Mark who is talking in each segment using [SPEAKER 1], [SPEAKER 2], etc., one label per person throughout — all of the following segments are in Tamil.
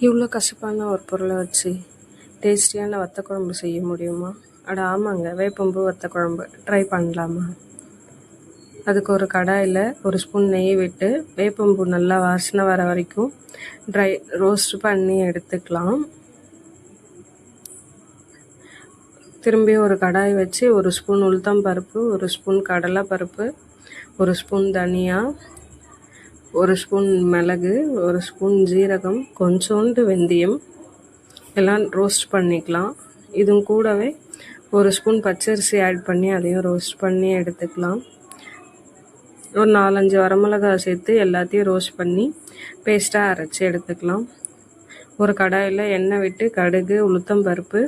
[SPEAKER 1] இவ்வளோ கசப்பான ஒரு பொருளை வச்சு டேஸ்டியான வத்த குழம்பு செய்ய முடியுமா? அட ஆமாங்க. வேப்பம்பூ வத்த குழம்பு ட்ரை பண்ணலாமா? அதுக்கு ஒரு கடாயில் ஒரு ஸ்பூன் நெய் விட்டு வேப்பம்பூ நல்லா வாசனை வர வரைக்கும் ட்ரை ரோஸ்ட் பண்ணி எடுத்துக்கலாம். திரும்பி ஒரு கடாய் வச்சு ஒரு ஸ்பூன் உளுத்தம் பருப்பு ஒரு ஸ்பூன் கடலை பருப்பு ஒரு ஸ்பூன் தனியாக ஒரு ஸ்பூன் மிளகு ஒரு ஸ்பூன் ஜீரகம் கொஞ்சோண்டு வெந்தயம். எல்லாம் ரோஸ்ட் பண்ணிக்கலாம். இதுவும் கூடவே ஒரு ஸ்பூன் பச்சரிசி ஆட் பண்ணி அதையும் ரோஸ்ட் பண்ணி எடுத்துக்கலாம். ஒரு நாலஞ்சு வரமிளகாய் சேர்த்து எல்லாத்தையும் ரோஸ்ட் பண்ணி பேஸ்ட்டாக அரைச்சி எடுத்துக்கலாம். ஒரு கடாயில் எண்ணெய் விட்டு கடுகு உளுத்தம் பருப்பு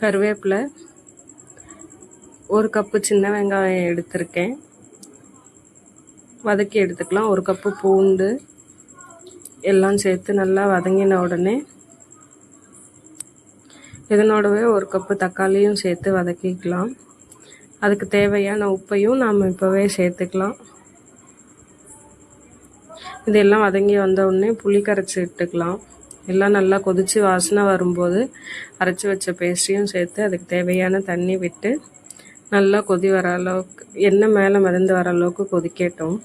[SPEAKER 1] கருவேப்பிலை ஒரு கப்பு சின்ன வெங்காயம் எடுத்திருக்கேன். வதக்கி எடுத்துக்கலாம். ஒரு கப்பு பூண்டு எல்லாம் சேர்த்து நல்லா வதங்கின உடனே இதனோடவே ஒரு கப்பு தக்காளியும் சேர்த்து வதக்கிக்கலாம். அதுக்கு தேவையான உப்பையும் நாம் இப்போவே சேர்த்துக்கலாம். இதெல்லாம் வதங்கி வந்த உடனே புளி கரைச்சி இட்டுக்கலாம் எல்லாம் நல்லா கொதித்து வாசனை வரும்போது அரைச்சி வச்ச பேஸ்ட்டையும் சேர்த்து அதுக்கு தேவையான தண்ணி விட்டு நல்லா கொதி வர அளவுக்கு எண்ணெய் மேலே மிதந்து வர அளவுக்கு கொதிக்கட்டும்.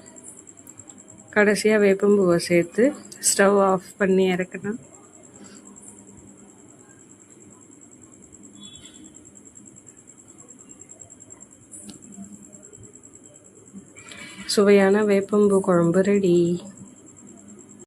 [SPEAKER 1] கடைசியாக வேப்பம்பூவை சேர்த்து ஸ்டவ் ஆஃப் பண்ணி இறக்கணும். சுவையான வேப்பம்பூ குழம்பு ரெடி.